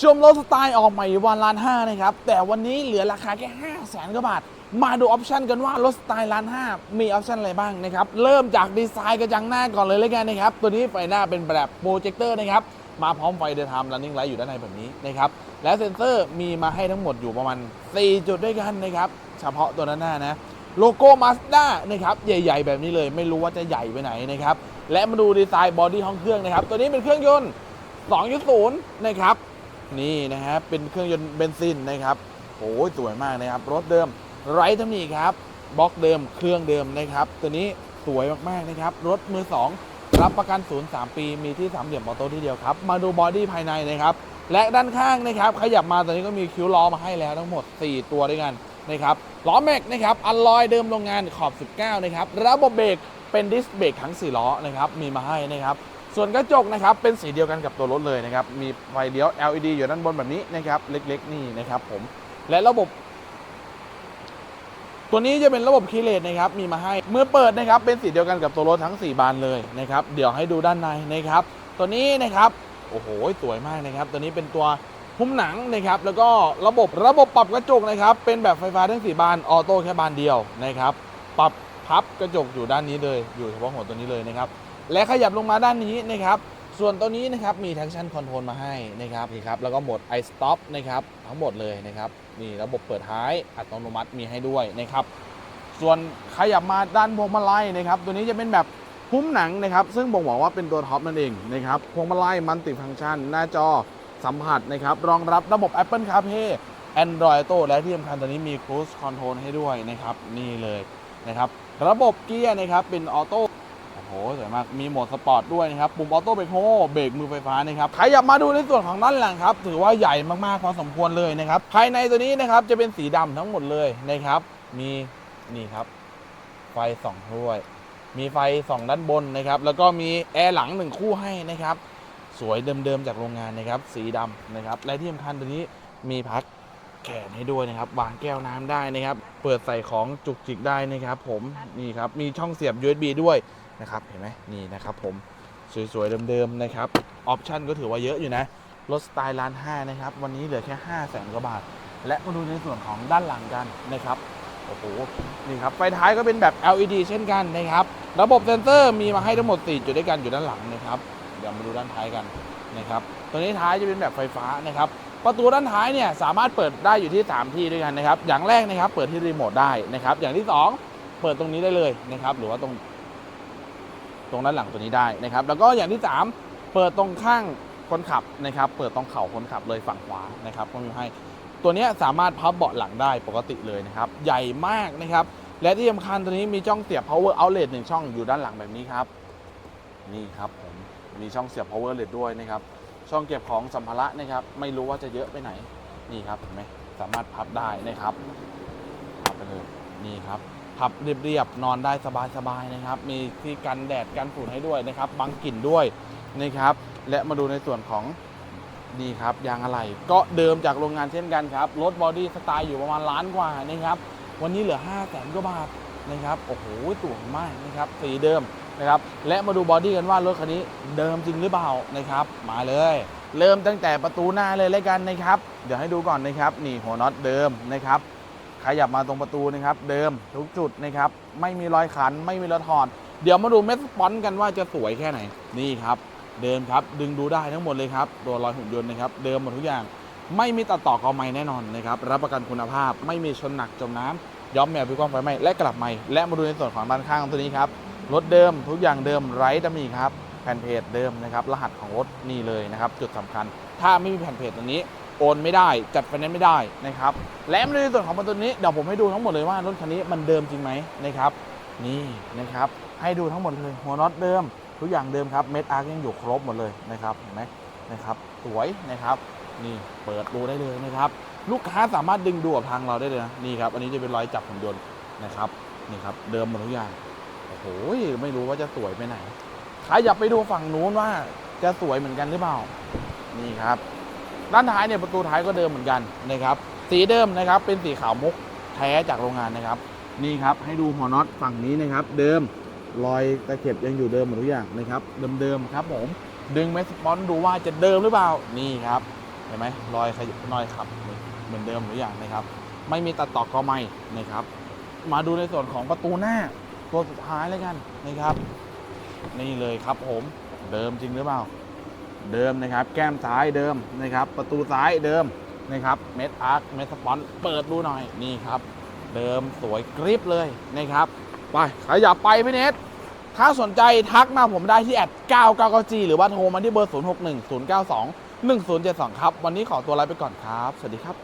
ชมรถสไตล์ออกใหม่วันล้านห้านะครับ แต่วันนี้เหลือราคาแค่5 0 0แสนกว่าบาท มาดูออปชันกันว่ารถสไตล์ล้านห้ามีออปชันอะไรบ้างนะครับ เริ่มจากดีไซน์กระจังหน้าก่อนเลยเลยกันนะครับ ตัวนี้ไฟหน้าเป็นแบบโปรเจคเตอร์นะครับ มาพร้อมไฟเด y ไทม์ running light อยู่ด้านในแบบนี้นะครับ และเซ็นเซอร์มีมาให้ทั้งหมดอยู่ประมาณ 4 จุดด้วยกันนะครับ เฉพาะตัวด้านหน้านะ โลโก้มาสด้านะครับใหญ่ ๆ แบบนี้เลยไม่รู้ว่าจะใหญ่ไปไหนนะครับ และมาดูดีไซน์บอดี้ห้องเครื่องนะครับ ตัวนี้เป็นเครื่องยนต์2.0นะครับ นี่นะครับเป็นเครื่องยนต์เบนซินนะครับโอ้ยสวยมากนะครับ รถเดิมไร้ตำหนิครับบล็อกเดิมเครื่องเดิมนะครับ ตัวนี้สวยมากๆนะครับ รถมือ 2 รับประกันศูนย์3ปีมีที่สามเหลี่ยมออโต้ที่เดียวครับ มาดูบอดี้ภายในนะครับ และด้านข้างนะครับ ขยับมาตอนนี้ก็มีคิ้วล้อมาให้แล้วทั้งหมด 4 ตัวด้วยกันนะครับล้อแม็กนะครับอัลลอยเดิมโรงงานขอบ 19 นะครับ ระบบเบรกเป็นดิสเบรกทั้ง 4 ล้อนะครับมีมาให้นะครับ ส่วนกระจกนะครับเป็นสีเดียวกันกับตัวรถเลยนะครับมีไฟเลี้ยว LED อยู่ด้านบนแบบนี้นะครับเล็กๆ นี่นะครับผมและระบบ ตัวนี้จะเป็นระบบคีเลสนะครับมีมาให้เมื่อเปิดนะครับเป็นสีเดียวกันกับตัวรถทั้ง 4 บานเลยนะครับเดี๋ยวให้ดูด้านในนะครับ ตัวนี้นะครับโอ้โหสวยมากนะครับ ตัวนี้เป็นตัวหุ้มหนังนะครับแล้วก็ระบบระบบปรับกระจกนะครับเป็นแบบไฟฟ้าทั้ง 4 บานออโต้แค่บานเดียวนะครับ ปรับพับกระจกอยู่ด้านนี้เลยอยู่เฉพาะหัวตัวนี้เลยนะครับ และขยับลงมาด้านนี้นะครับ ส่วนตัวนี้นะครับมี traction control มาให้นะครับนี่ครับแล้วก็โหมด i stop นะครับทั้งหมดเลยนะครับนี่ระบบเปิดท้ายอัตโนมัติมีให้ด้วยนะครับส่วนขยับมาด้านพวงมาลัยนะครับ ตัวนี้จะเป็นแบบหุ้มหนังนะครับ ซึ่งบ่งบอกว่าเป็นตัวท็อปนั่นเองนะครับพวงมาลัยมันติฟังก์ชัน หน้าจอสัมผัสนะครับรองรับระบบ Apple CarPlay Android Auto และที่สำคัญตัวนี้มี Cruise Control ให้ด้วยนะครับนี่เลยนะครับ ระบบเกียร์นะครับเป็นออโต้ โอ้โหสวยมากมีโหมดสปอร์ตด้วยนะครับปุ่มออโต้เบรกโฮเบรกมือไฟฟ้านะครับขยับมาดูในส่วนของด้านหลังครับถือว่าใหญ่มากๆพอสมควรเลยนะครับภายในตัวนี้นะครับจะเป็นสีดำทั้งหมดเลยนะครับ มีนี่ครับ ไฟสองด้วยมีไฟสองด้านบนนะครับ แล้วก็มีแอร์หลังหนึ่งคู่ให้นะครับ สวยเดิมๆจากโรงงานนะครับ สีดำนะครับ และที่สำคัญตัวนี้มีพักแขนให้ด้วยนะครับ วางแก้วน้ำได้นะครับ เปิดใส่ของจุกจิกได้นะครับ ผมนี่ครับ มีช่องเสียบ USB ด้วย นะครับเห็นไหมนี่นะครับผมสวยๆเดิมๆนะครับออปชันก็ถือว่าเยอะอยู่นะรถสไตล์ล้านห้านะครับวันนี้เหลือแค่5 0 0แสนกว่าบาท และมาดูในส่วนของด้านหลังกันนะครับโอ้โหนี่ครับไฟท้ายก็เป็นแบบ LED เช่นกันนะครับระบบเซนเซอร์มีมาให้ทั้งหมด4จุดด้วยกันอยู่ด้านหลังนะครับเดี๋ยวมาดูด้านท้ายกันนะครับตัวนี้ท้ายจะเป็นแบบไฟฟ้านะครับประตูด้านท้ายเนี่ยสามารถเปิดได้อยู่ที่ 3 ที่ด้วยกันนะครับอย่างแรกนะครับเปิดที่รีโมทได้นะครับอย่างที่ 2 เปิดตรงนี้ได้เลยนะครับหรือว่าตรง ตรงด้านหลังตัวนี้ได้นะครับ แล้วก็อย่างที่ 3 เปิดตรงข้างคนขับนะครับ เปิดตรงเข่าคนขับเลยฝั่งขวานะครับก็มีให้ตัวนี้สามารถพับเบาะหลังได้ปกติเลยนะครับ ใหญ่มากนะครับ และที่สำคัญตัวนี้มีช่องเสียบ power outlet หนึ่งช่องอยู่ด้านหลังแบบนี้ครับ นี่ครับผมมีช่องเสียบ power outlet ด้วยนะครับ ช่องเก็บของสัมภาระนะครับ ไม่รู้ว่าจะเยอะไปไหน นี่ครับเห็นไหมสามารถพับได้นะครับพับไปเลยนี่ครับ พับเรียบๆนอนได้สบายๆนะครับ มีที่กันแดดกันฝุ่นให้ด้วยนะครับบังกลิ่นด้วยนะครับ และมาดูในส่วนของนี่ครับยางอะไหล่ก็เดิมจากโรงงานเช่นกันครับรถบอดี้สไตล์อยู่ประมาณล้านกว่านะครับ วันนี้เหลือ 5 0 0แสนกว่าบาทนะครับโอ้โหสวยมากนะครับสีเดิมนะครับ และมาดูบอดี้กันว่ารถคันนี้เดิมจริงหรือเปล่านะครับ มาเลย เริ่มตั้งแต่ประตูหน้าเลยแล้วกันนะครับ เดี๋ยวให้ดูก่อนนะครับ นี่หัวน็อตเดิมนะครับ ขยับมาตรงประตูนะครับ เดิมทุกจุดนะครับ ไม่มีรอยขัน ไม่มีรอยถอด เดี๋ยวมาดูเม็ดสปอนกันว่าจะสวยแค่ไหน นี่ครับ เดิมครับ ดึงดูได้ทั้งหมดเลยครับ ตัวรอยหุ่นยนต์นะครับ เดิมหมดทุกอย่าง ไม่มีตัดต่อกอไม้แน่นอนนะครับ รับประกันคุณภาพ ไม่มีชนหนักจมน้ำย้อมแมวพิกล้องไฟไหม้และกลับใหม่ และมาดูในส่วนของด้านข้างตัวนี้ครับ รถเดิมทุกอย่างเดิมไร้ตำหนิครับ แผ่นเพจเดิมนะครับ รหัสของรถนี่เลยนะครับ จุดสำคัญ ถ้าไม่มีแผ่นเพจตัวนี้ โอนไม่ได้จัดไฟแนนซ์ไม่ได้นะครับและมาดูในส่วนของประตูนี้เดี๋ยวผมให้ดูทั้งหมดเลยว่ารถคันนี้มันเดิมจริงไหมนะครับนี่นะครับให้ดูทั้งหมดเลยหัวน็อตเดิม ทุกอย่างเดิมครับเม็ดอาร์กยังอยู่ครบหมดเลยนะครับเห็นไหมนะครับสวยนะครับนี่เปิดดูได้เลยนะครับ ลูกค้าสามารถดึงดูกับทางเราได้เลยนะนี่ครับอันนี้จะเป็นรอยจับหุ่นยนต์นะครับนี่ครับเดิมหมดทุกอย่างโอ้โหไม่รู้ว่าจะสวยไปไหนใครอยากไปดูฝั่งนู้นว่าจะสวยเหมือนกันหรือเปล่านี่ครับ ด้านท้ายเนี่ยประตูท้ายก็เดิมเหมือนกันนะครับสีเดิมนะครับเป็นสีขาวมุกแท้จากโรงงานนะครับ นี่ครับให้ดูหัวน็อตฝั่งนี้นะครับ เดิมรอยตะเข็บยังอยู่เดิมหมดทุกอย่างนะครับ เดิมๆครับผมดึงเมสสปอนดูว่าจะเดิมหรือเปล่านี่ครับเห็นไหมรอยขยรอยขับเหมือนเดิมหรืออย่างนะครับ ไม่มีตัดต่อก็ไม่นะครับ มาดูในส่วนของประตูหน้า ตัวสุดท้ายเลยกันนะครับ นี่เลยครับผมเดิมจริงหรือเปล่า เดิมนะครับ แก้มซ้ายเดิมนะครับ ประตูซ้ายเดิมนะครับ เมดอาร์คเมดสปอนเปิดดูหน่อยนี่ครับ เดิมสวยกริบเลยนะครับ ไปขยับไปพี่เนทถ้าสนใจทักมาผมได้ที่แอด 999G หรือว่าโทรมาที่เบอร์ 061092 1072 ครับ วันนี้ขอตัวลาไปก่อนครับ สวัสดีครับ